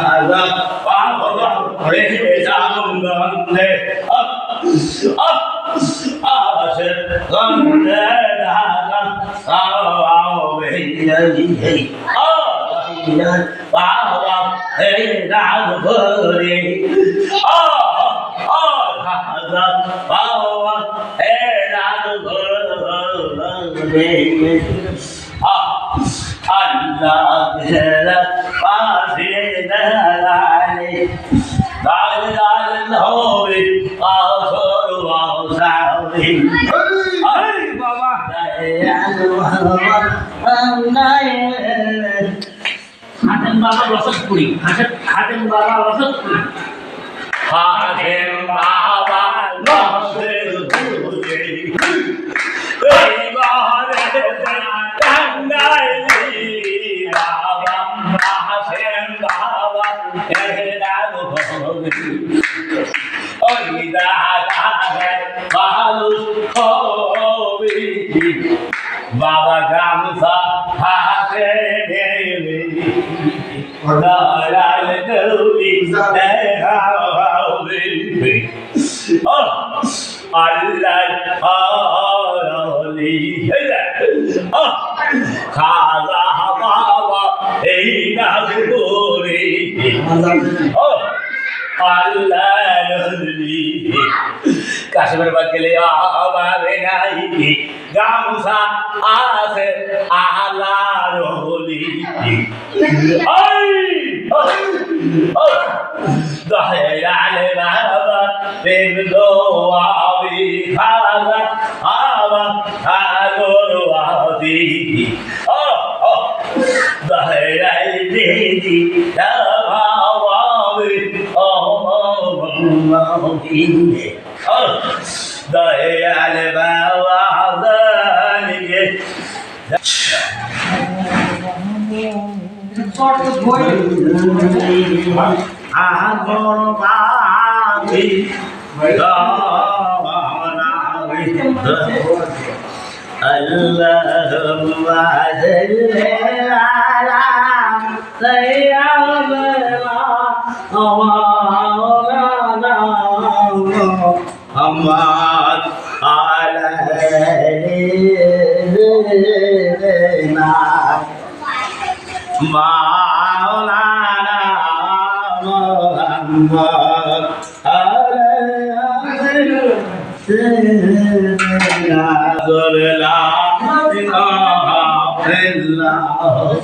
هذا وعظم رجال غنى أشد غنى هذا أو بيده وعظم رجال غنى هذا وهو رجال غنى Allah Jalla Fasina Ali Dal Dal Hobi Asur Hatem বাবা রসদপুরি হাতেম হাতেম বাবা রসদপুরি Hakim Baba Hudi Oy Dada Balus Hobi Baba Gamsa Hake Devi Dalal Devi Dehavi Kashmir বাকলে আবারে নাই। গামুসা আছে আলার হলি। দহেরালে বাবা, প্রেম দোয়াবি ও দহেরাই দেদি দাওয়াবি الله مني ضيع الباب عذالك عبر بعضي اللهم صل على سيدنا الله محمد على سيدنا مولانا محمد على سيدنا لا إله إلا الله